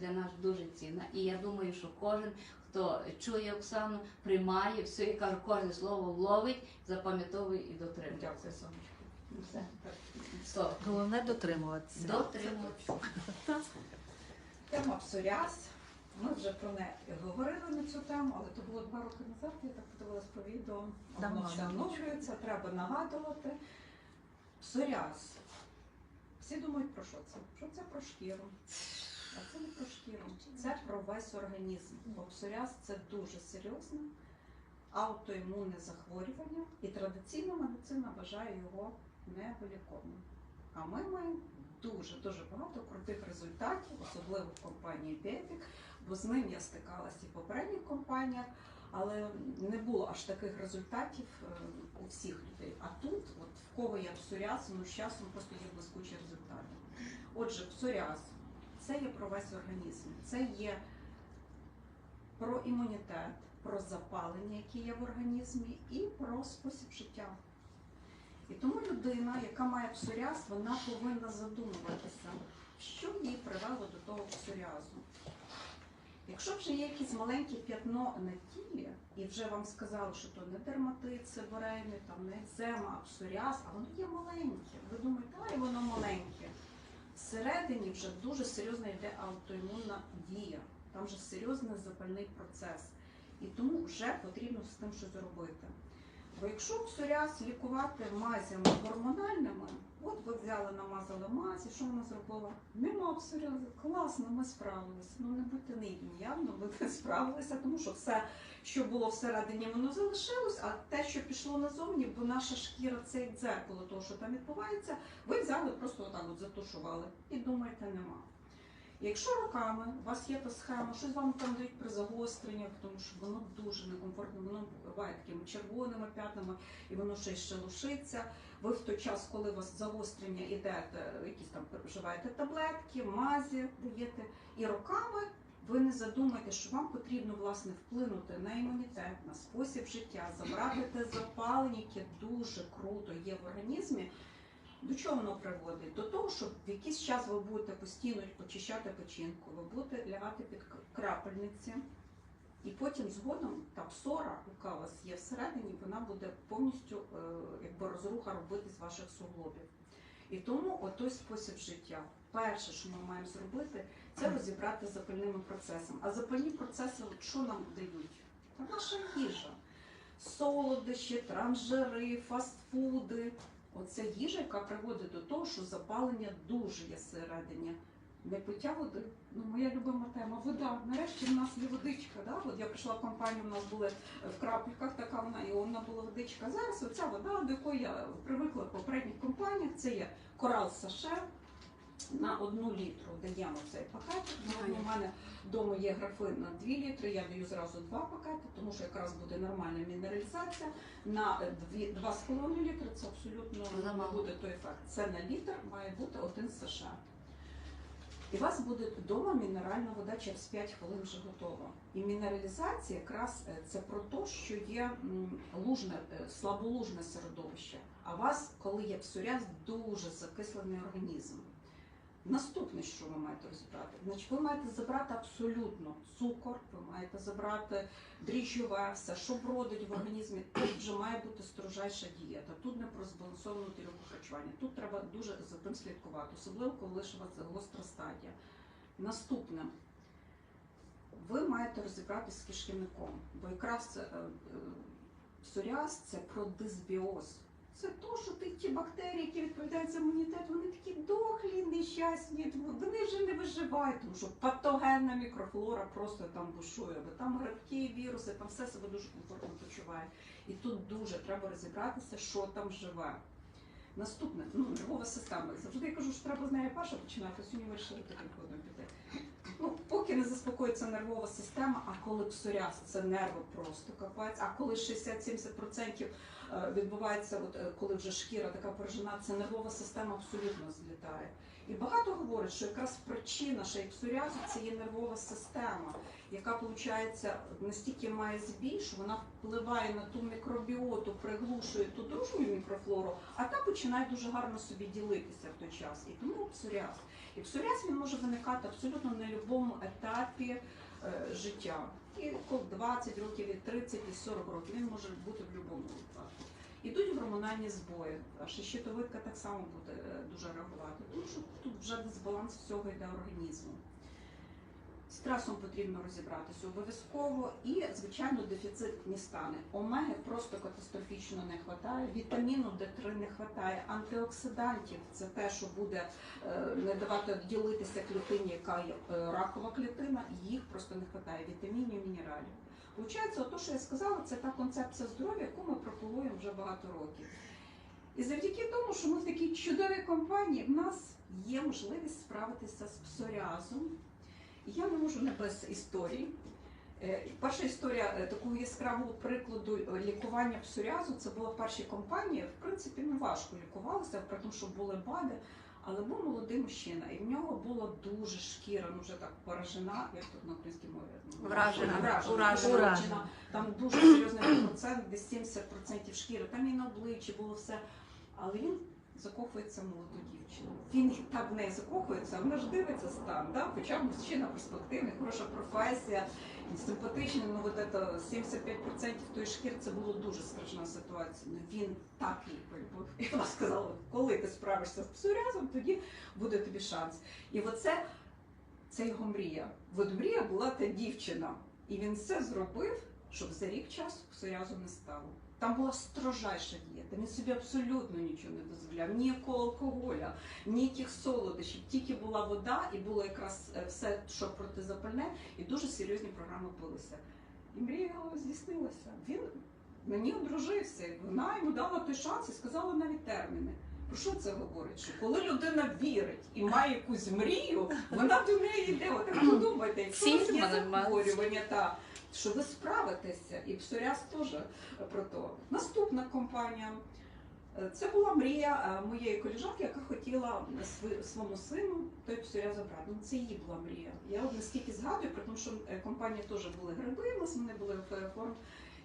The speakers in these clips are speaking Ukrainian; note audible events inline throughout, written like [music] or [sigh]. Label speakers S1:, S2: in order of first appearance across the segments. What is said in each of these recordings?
S1: для нас дуже цінна. І я думаю, що кожен, хто чує Оксану, приймає все і каже, кожне слово вловить, запам'ятовує і дотримує.
S2: Дякую, сонечко.
S1: Ну, Все.
S3: Головне дотримуватися.
S1: Дотримуватися.
S2: Тема псоріаз. Ми вже про неї говорили на цю тему, але то було два роки назад. Я так подивилась по відео.
S3: Давно,
S2: Воно все оновлюється, треба нагадувати. Псоріаз. Всі думають про що це? Що це про шкіру? А це не про шкіру, це про весь організм. Бо псоріаз це дуже серйозне аутоімунне захворювання, і традиційна медицина вважає його невиліковним. А ми маємо дуже дуже багато крутих результатів, особливо в компанії Бепік, бо з ним я стикалася і в попередніх компаніях, але не було аж таких результатів е, у всіх людей. А тут, от в кого є псоріаз, ну з часом просто є блискучі результати. Отже, псоріаз це є про весь організм, це є про імунітет, про запалення, які є в організмі, і про спосіб життя. І тому людина, яка має псоріаз, вона повинна задумуватися, що її привело до того псоріазу. Якщо вже є якесь маленьке п'ятно на тілі, і вже вам сказали, що то не дерматит, себорейми, там не екзема, а псоріаз, а воно є маленьке. Ви думаєте, а воно маленьке. Всередині вже дуже серйозна йде аутоімунна дія. Там вже серйозний запальний процес. І тому вже потрібно з тим щось зробити. Бо якщо псоріаз лікувати мазями гормональними, от ви взяли, намазали мазі, що вона зробила? Нема псоріазу. Класно, ми справилися. Ну не будьте наївні, явно ви [laughs] справилися, тому що все, що було всередині, воно залишилось, а те, що пішло назовні, бо наша шкіра це як дзеркало того, що там відбувається, ви взяли, просто отак от затушували і думаєте, нема. Якщо роками у вас є та схема, щось вам там дають при загостреннях, тому що воно дуже некомфортно, воно буває такими червоними п'ятнами, і воно ще й шелушиться. Ви в той час, коли у вас загострення ідете, якісь там вживаєте таблетки, мазі даєте, і роками ви не задумаєте, що вам потрібно власне вплинути на імунітет, на спосіб життя, забрати те запалення, яке дуже круто є в організмі. До чого воно приводить? До того, що в якийсь час ви будете постійно очищати печінку, ви будете лягати під крапельниці, і потім згодом та псора, яка у вас є всередині, вона буде повністю е, якби розруха робити з ваших суглобів. І тому отой спосіб життя. Перше, що ми маємо зробити, це розібрати запальними процесами. А запальні процеси, от що нам дають? Та наша їжа. Солодощі, транжири, фастфуди. Оце їжа, яка приводить до того, що запалення дуже є всередині. Не пиття води. Ну, моя любима тема вода. Нарешті в нас є водичка. Да? От я прийшла в компанію, у нас були в крапельках така вона, і вона була водичка. Зараз оця вода, до якої я привикла в попередніх компаніях, це є корал саше. На одну літру даємо цей пакетик. Сьогодні у мене вдома є графин на 2 літри, я даю зразу два пакети, тому що якраз буде нормальна мінералізація. На 2,5 літри це абсолютно не
S1: Замало.
S2: буде той ефект. Це на літр має бути один США. І у вас буде вдома мінеральна вода через 5 хвилин вже готова. І мінералізація якраз е, це про те, що є лужне, е, слаболужне середовище. А у вас, коли є псоріаз, дуже закислений організм. Наступне, що ви маєте розібрати, значить, ви маєте забрати абсолютно цукор, ви маєте забрати дріжджове, все, що бродить в організмі. Тут вже має бути строжайша дієта. Тут не про збалансовану тарілку харчування. Тут треба дуже за тим слідкувати, особливо коли лише вас гостра стадія. Наступне. Ви маєте розібратися з кишківником, бо якраз це, е, е, псоріаз це про дисбіоз. Це то, що ті бактерії, які відповідають за імунітет, вони такі дохлі, нещасні, вони вже не виживають, тому що патогенна мікрофлора просто там бушує, бо там грибки, віруси, там все себе дуже комфортно почуває. І тут дуже треба розібратися, що там живе. Наступне, ну, нервова система. Завжди я кажу, що треба з неї перше починати, сьогодні вирішили таким ходом піти. Ну, поки не заспокоїться нервова система, а коли псоріаз, це нерви просто капець, а коли 60-70% е, відбувається, от, е, коли вже шкіра така поражена, це нервова система абсолютно злітає. І багато говорять, що якраз причина ще й псоріазу це є нервова система, яка, виходить, настільки має збій, що вона впливає на ту мікробіоту, приглушує ту дружню мікрофлору, а та починає дуже гарно собі ділитися в той час. І тому псоріаз. І псоріаз він може виникати абсолютно на будь-якому етапі е, життя. І коли 20 років, і 30, і 40 років він може бути в будь-якому випадку. Ідуть гормональні збої, а щитовидка так само буде е, дуже реагувати, що тут вже дисбаланс всього йде організму. З стресом потрібно розібратися обов'язково. І, звичайно, дефіцит стане. Омеги просто катастрофічно не вистачає, вітаміну Д3 не вистачає, антиоксидантів це те, що буде е, не давати ділитися клітині, яка є е, ракова клітина, їх просто не вистачає вітамінів, мінералів. Получається, ото, що я сказала, це та концепція здоров'я, яку ми пропагуємо вже багато років. І завдяки тому, що ми в такій чудовій компанії, в нас є можливість справитися з псоріазом. Я не можу не без історій. Е, Перша історія е, такого яскравого прикладу лікування псоріазу це була в першій компанії. В принципі, не важко лікувалося, при тому, що були БАДи. Але був молодий мужчина, і в нього була дуже шкіра, ну вже так поражена, як тут на українській мові? вражена,
S3: Вражена.
S2: вражена,
S3: Уражена.
S2: уражена. Там дуже серйозний процент, десь 70% шкіри. Там і на обличчі було все. Але він закохується в молоду дівчину. Він так в неї закохується, вона ж дивиться стан. Да? Хоча мужчина перспективний, хороша професія, симпатичний, ну от це 75% тої шкіри це було дуже страшна ситуація. Ну він так її полюбив. І вона сказала, коли ти справишся з псоріазом, тоді буде тобі шанс. І оце це його мрія. От мрія була та дівчина. І він все зробив, щоб за рік часу псоріазу не стало. Там була строжайша дієта. Він собі абсолютно нічого не дозволяв, ніякого алкоголя, ніяких солодощів, тільки була вода і було якраз е, все, що протизапальне, і дуже серйозні програми пилися. І мрія його здійснилася. Він на ній одружився, вона йому дала той шанс і сказала навіть терміни. Про що це говорить? Що коли людина вірить і має якусь мрію, вона до неї йде. От подумайте, якщо є захворювання, та що ви справитеся, і псоріаз теж про то. Наступна компанія. Е, Це була мрія е, моєї коліжанки, яка хотіла своєму сину той псоріаз забрати. Ну, це її була мрія. Я от наскільки згадую, при тому, що е, компанії теж були гриби, у нас вони були в формі.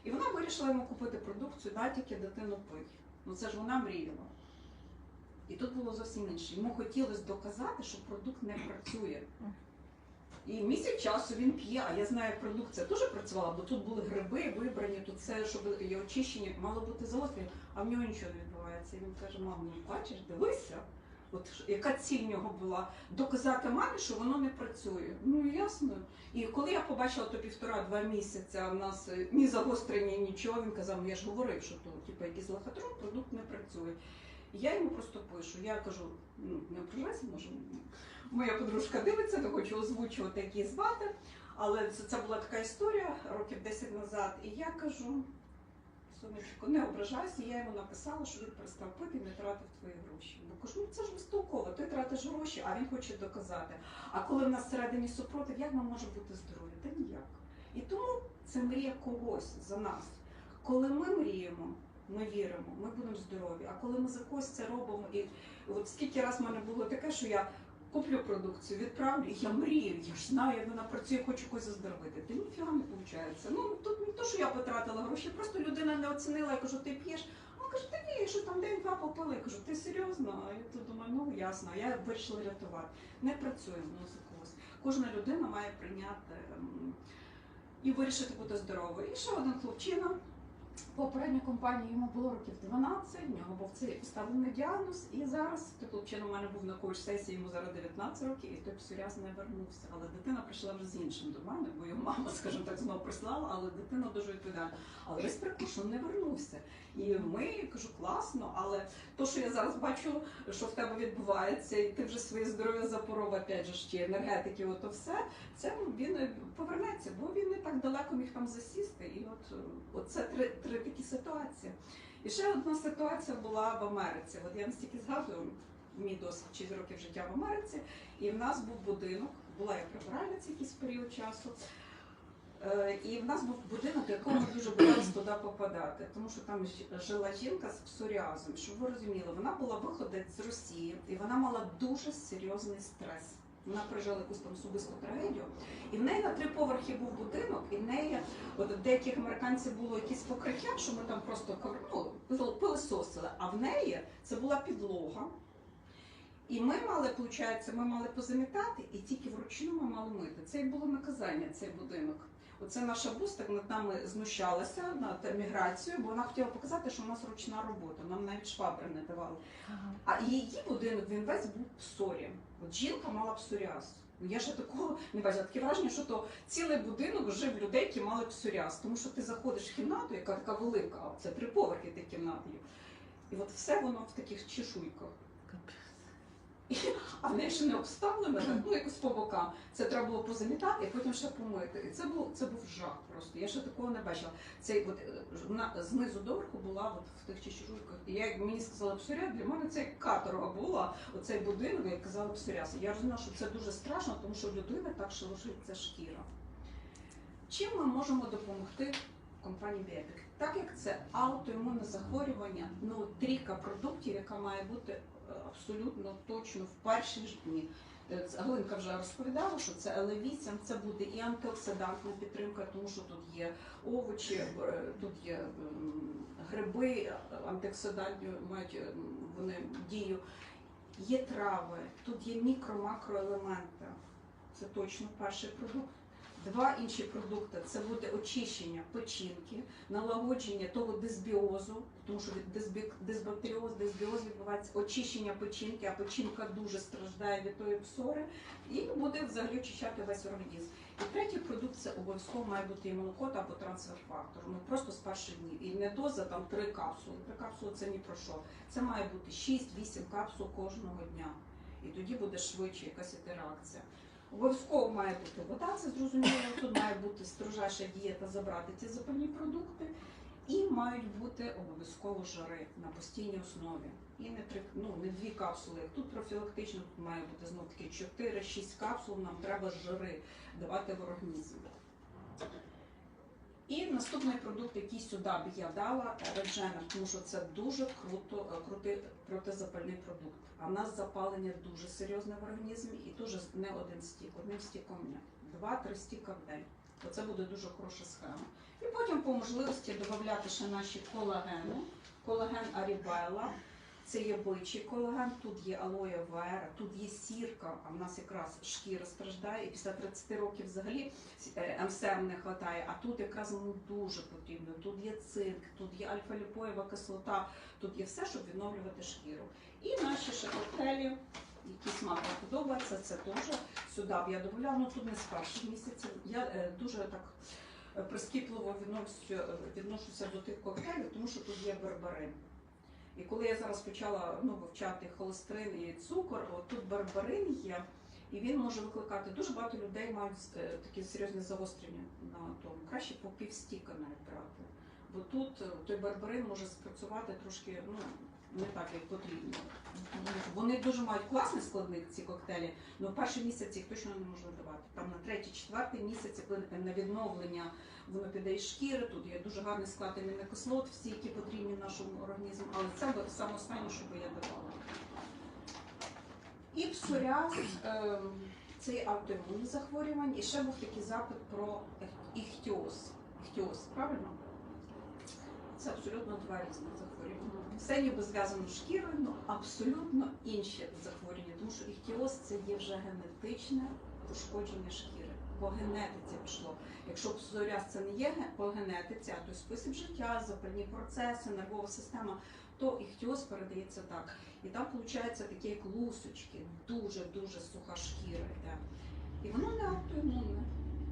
S2: І вона вирішила йому купити продукцію, да, тільки дитину пий. Ну це ж вона мріяла. І тут було зовсім інше. Йому хотілося доказати, що продукт не працює. І місяць часу він п'є, а я знаю, продукція теж працювала, бо тут були гриби вибрані, тут все, щоб є очищені, мало бути загострення, а в нього нічого не відбувається. І він каже, мам, ну бачиш, дивися. От яка ціль в нього була доказати мамі, що воно не працює. Ну ясно. І коли я побачила то півтора-два місяця, в нас е, ні загострення, нічого, він казав, ну я ж говорив, що то типу, якийсь лохотрон, продукт не працює. Я йому просто пишу. Я кажу, ну не ображайся, може, моя подружка дивиться, не хочу озвучувати, як її звати. Але це, це була така історія років 10 назад. І я кажу, сонечко, не ображайся, я йому написала, що він перестав пити і не тратив твої гроші. Бо кажу, ну це ж безтолково, ти тратиш гроші, а він хоче доказати. А коли в нас всередині супротив, як ми можемо бути здорові? Та ніяк. І тому це мрія когось за нас. Коли ми мріємо, ми віримо, ми будемо здорові. А коли ми за когось це робимо, і от скільки раз в мене було таке, що я куплю продукцію, відправлю, і я мрію, я ж знаю, як вона працює, хочу когось заздоровити. Та ніфіга не виходить. Ну тут не то, що я потратила гроші, просто людина не оцінила, я кажу, ти п'єш. Вона каже, та ні, що там день-два попили. Я кажу, ти серйозно? А я тут думаю, ну ясно, я вирішила рятувати. Не працює воно за когось. Кожна людина має прийняти ем, і вирішити бути здоровою. І ще один хлопчина. Попередню компанію йому було років 12, в нього був цей поставлений діагноз, і зараз той хлопчина у мене був на коуч сесії, йому зараз 19 років, і той псоріаз не вернувся. Але дитина прийшла вже з іншим до мене, бо його мама, скажімо так, знову прислала, але дитина дуже відповідальна. Але прикол, що не вернувся. І ми я кажу, класно, але то, що я зараз бачу, що в тебе відбувається, і ти вже своє здоров'я запоров, опять же ж, енергетики, ото все, це він повернеться, бо він не так далеко міг там засісти. І от, от це три, три такі ситуації. І ще одна ситуація була в Америці. От я настільки згадую мій досвід 6 років життя в Америці, і в нас був будинок, була я прибиральниця якийсь період часу. Е, І в нас був будинок, якому дуже боялися туди попадати, тому що там жила жінка з псоріазом. Щоб ви розуміли, вона була виходець з Росії, і вона мала дуже серйозний стрес. Вона пережила якусь там особисту трагедію, і в неї на три поверхи був будинок, і в неї от деяких американців було якісь покриття, що ми там просто ну, пил- пилисосили, а в неї це була підлога. І ми мали, виходить, ми мали позамітати, і тільки вручну ми мали мити. Це і було наказання, цей будинок. Оце наша бус так над нами знущалася над міграцією, бо вона хотіла показати, що у нас ручна робота. Нам навіть швабри не давали. А її будинок він весь був псорі. От жінка мала псоріаз. Я ще такого не бачила. Таке враження, що то цілий будинок жив людей, які мали псоріаз. Тому що ти заходиш в кімнату, яка така велика, це три поверхи ти кімнати. І от все воно в таких чешуйках. [laughs] А в неї ще не обставлено, ну якось по бокам. Це треба було позамітати і потім ще помити. І це був це був жах просто. Я ще такого не бачила. Це от е, вона знизу доверху була от в тих чешуйках. І я як мені сказала псоря, для мене це як каторга була. Оцей будинок, як казала псоряса. Я розуміла, що це дуже страшно, тому що в людини так шелушиться шкіра. Чим ми можемо допомогти компанії Біопік? Так як це аутоімунне захворювання, ну трійка продуктів, яка має бути абсолютно точно в перші ж дні. Е, Галинка вже розповідала, що це L8, це буде і антиоксидантна підтримка, тому що тут є овочі, е, тут є гриби, антиоксидантні мають е, вони дію. Є трави, тут є мікро-макроелементи. Це точно перший продукт. Два інші продукти це буде очищення печінки, налагодження того дисбіозу, тому що від дисбі- дисбактеріоз, дисбіоз відбувається очищення печінки, а печінка дуже страждає від тої псори, і буде взагалі очищати весь організм. І третій продукт це обов'язково має бути імунокод або трансфер-фактор. Ну просто з перших днів. І не доза там три капсули. Три капсули це ні про що. Це має бути 6-8 капсул кожного дня. І тоді буде швидше якась інтеракція. Обов'язково має бути вода, це зрозуміло. Тут має бути строжаша дієта забрати ці запальні продукти. І мають бути обов'язково жари на постійній основі. І не три, ну не дві капсули. Як тут профілактично, тут має бути знов таки 4-6 капсул. Нам треба жири давати в організм. І наступний продукт, який сюди б я дала, реджена, тому що це дуже круто, е, крутий протизапальний продукт. А в нас запалення дуже серйозне в організмі і дуже не один стік, одним стіком ні. Два-три стіка в день. Оце буде дуже хороша схема. І потім по можливості додати ще наші колагени, колаген Арібайла. Це є бичий колаген, тут є алоє вера, тут є сірка, а в нас якраз шкіра страждає, і після 30 років взагалі е, МСМ не вистачає, а тут якраз ну, дуже потрібно. Тут є цинк, тут є альфа-ліпоєва кислота, тут є все, щоб відновлювати шкіру. І наші ще коктейлі, які смак вам подобається, це теж сюди б я додавала, ну тут не з перших місяців. Я е, дуже так е, прискіпливо відношуся, до тих коктейлів, тому що тут є берберин. І коли я зараз почала ну, вивчати холестерин і цукор, от тут барбарин є, і він може викликати дуже багато людей мають е, такі серйозні загострення на тому. Краще по півстіка навіть брати. Бо тут е, той барбарин може спрацювати трошки ну, не так, як потрібно. Вони дуже мають класний складник, ці коктейлі, але в перший місяць їх точно не можна давати. Там на третій, четвертий місяць коли на відновлення воно піде із шкіри. Тут є дуже гарний склад амінокислот, всі, які потрібні нашому організму, але це саме останнє, що би я давала. І псоріаз е, це є автоімунне захворювання. І ще був такий запит про іхтіоз. Іхтіоз, правильно? Це абсолютно два різних захворювання. Все ніби зв'язано шкірою, але абсолютно інші захворювання, тому що іхтіоз це є вже генетичне пошкодження шкіри. По генетиці пішло. Якщо псоріаз це не є по генетиці, а то спосіб життя, запальні процеси, нервова система, то іхтіоз передається так. І там виходить такі як лусочки, дуже-дуже суха шкіра йде. І воно не автоімунне,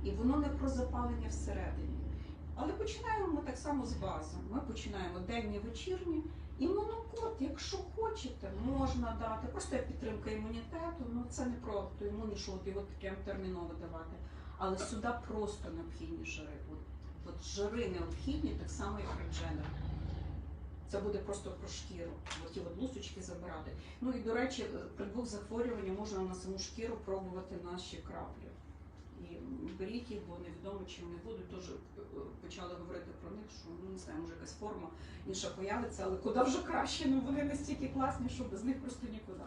S2: і воно не про запалення всередині. Але починаємо ми так само з бази. Ми починаємо денні, вечірні. І монокод, якщо хочете, можна дати. Просто як підтримка імунітету, ну це не про автоімунні, що от його прям терміново давати. Але сюди просто необхідні жири. От, от жири необхідні, так само, як редженер. Це буде просто про шкіру, оті от лусочки забирати. Ну і до речі, при двох захворюваннях можна на саму шкіру пробувати наші краплі. І беріть їх, бо невідомо чим вони будуть. Тож е, почали говорити про них, що ну не знаю, може якась форма інша появиться, але куди вже краще, ну вони настільки класні, що без них просто нікуди.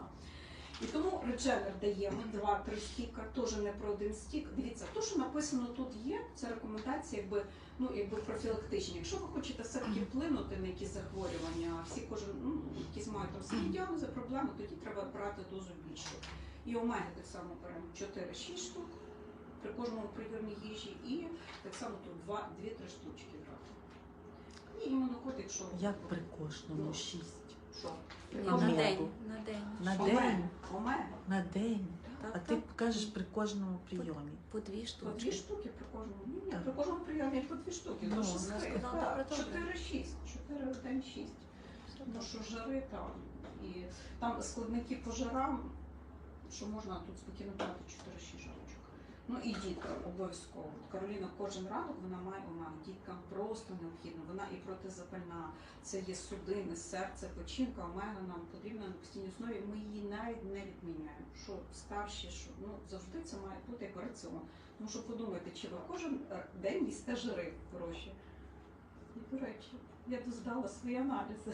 S2: І тому редженер даємо 2-3 стіка, теж не про один стік. Дивіться, то, що написано тут є, це рекомендації, якби ну якби профілактичні. Якщо ви хочете все-таки вплинути на якісь захворювання, всі кожен ну, якісь мають там свої діагнози, проблеми, тоді треба брати дозу більшу. І омеги так само беремо 4-6 штук при кожному прийомі їжі, і так само тут 2-2-3 штучки брати. І імунокод, якщо
S3: Як при кожному шість.
S2: що?
S4: На день. На день.
S3: На день, на день.
S4: Так,
S3: А ти
S4: так.
S3: кажеш при кожному прийомі.
S4: По дві
S2: По дві штуки при кожному. Ні, ні,
S3: Так.
S2: при кожному прийомі по дві штуки.
S3: Ну,
S2: Ну, що
S3: вона
S2: скрив,
S4: сказала, добре, добре.
S2: 4-6. 4 в день 6. Тому що жари там. І там складники по жарам, що можна тут спокійно брати 4-6 жарочок. Ну і діткам обов'язково. Кароліна кожен ранок вона має омегу. Діткам просто необхідно. Вона і протизапальна, це є судини, серце, печінка, омега нам потрібна на постійній основі. Ми її навіть не відміняємо. Що старші, що ну завжди це має бути як раціон. Тому що подумайте, чи ви кожен е, день їсте жири хороші. І, до речі, я доздала свої аналізи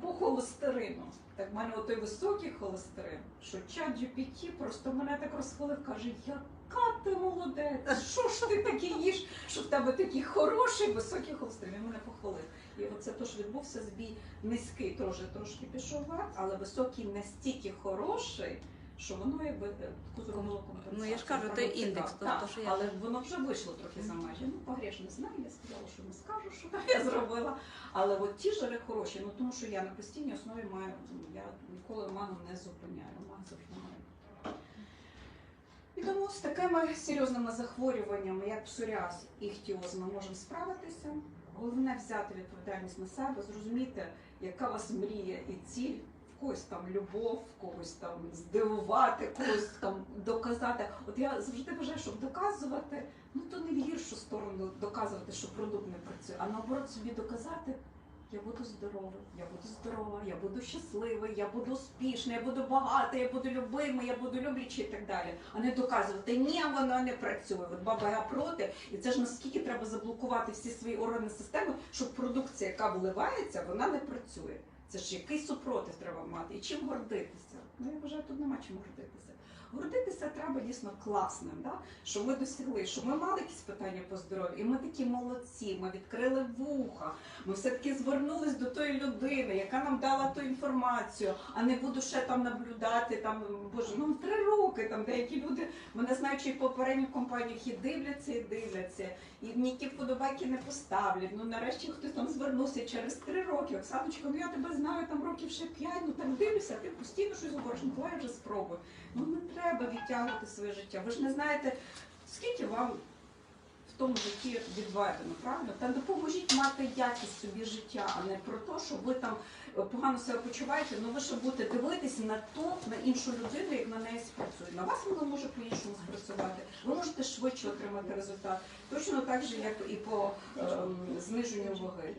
S2: по холестерину. Так в мене отой високий холестерин, що чат GPT просто мене так розхвалив, каже, яка ти молодець, що ж ти таке їш, що в тебе такий хороший високий холестерин. Він мене похвалив. І оце то, що відбувся збій низький, трошки, трошки пішов вверх, але високий настільки хороший, що воно якби е, зробило компенсацію.
S4: Ну, я ж кажу,
S2: Правда,
S4: індекс,
S2: так,
S4: то- що я-
S2: але воно вже вийшло трохи за межі. Ну, погреш не знаю, я сказала, що не скажу, що [laughs] я зробила. Але от ті жири хороші, ну тому що я на постійній основі маю, я ніколи омагу не зупиняю, омагу завжди маю. Тому з такими серйозними захворюваннями, як псоріаз і іхтіоз, ми можемо справитися. Головне взяти відповідальність на себе, зрозуміти, яка у вас мрія і ціль. В когось там любов, когось там здивувати, когось там доказати. От я завжди вважаю, щоб доказувати, ну то не в гіршу сторону доказувати, що продукт не працює, а наоборот собі доказати, я буду здоровий, я буду здорова, я буду щасливий, я буду успішний, я буду багатий, я буду любимий, я буду люблячий і так далі. А не доказувати, ні, воно не працює. От баба я проти, і це ж наскільки треба заблокувати всі свої органи системи, щоб продукція, яка вливається, вона не працює. Це ж який супротив треба мати і чим гордитися. Ну я вважаю, тут нема чим гордитися. Гордитися треба дійсно класним, да? що ми досягли, що ми мали якісь питання по здоров'ю, і ми такі молодці, ми відкрили вуха, ми все-таки звернулись до тої людини, яка нам дала ту інформацію, а не буду ще там наблюдати. Там боже, ну три роки там деякі люди мене знаючи в попередніх компаніях і дивляться, і дивляться, і ніякі вподобайки не поставлять. Ну нарешті хтось там звернувся через три роки. Оксаночка, ну я тебе знаю там років ще п'ять, ну так дивлюся, ти постійно щось говориш, ну давай вже спробуй. Ну не треба відтягувати своє життя. Ви ж не знаєте, скільки вам в тому житті відведено, правда? Та допоможіть мати якість собі життя, а не про те, що ви там е, погано себе почуваєте, але ви ще будете дивитися на ту, на іншу людину, як на неї спрацює. На вас вона може по-іншому спрацювати. Можете швидше отримати результат. Точно так же, як і по ем, зниженню ваги.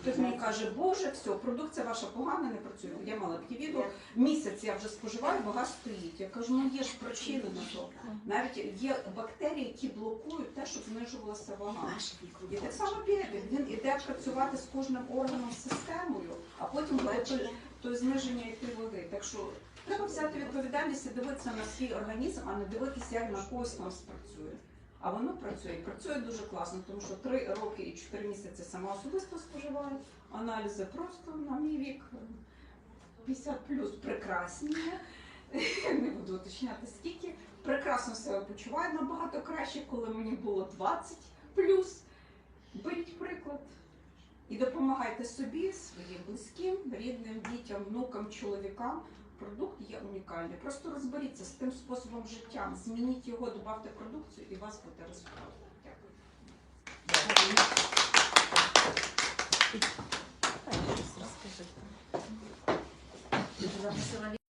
S2: Хтось мені каже, боже, все, продукція ваша погана, не працює. Я мала таке відео. Місяць я вже споживаю, вага стоїть. Я кажу, ну є ж причини на то. Навіть є бактерії, які блокують те, щоб знижувалася вага. І так само біобін, він іде працювати з кожним органом системою, а потім буде то, то зниження йти ваги. Так що треба взяти відповідальність і дивитися на свій організм, а не дивитися, як на когось там спрацює. А воно працює, і працює дуже класно, тому що три роки і чотири місяці сама особисто споживаю. Аналізи просто на мій вік е, 50 плюс прекрасні. [laughs] Не буду уточняти скільки. Прекрасно себе почуваю набагато краще, коли мені було 20 плюс. Беріть приклад. І допомагайте собі, своїм близьким, рідним, дітям, внукам, чоловікам. Продукт є унікальний. Просто розберіться з тим способом життя, змініть його, додавте продукцію, і у вас буде результат. Дякую.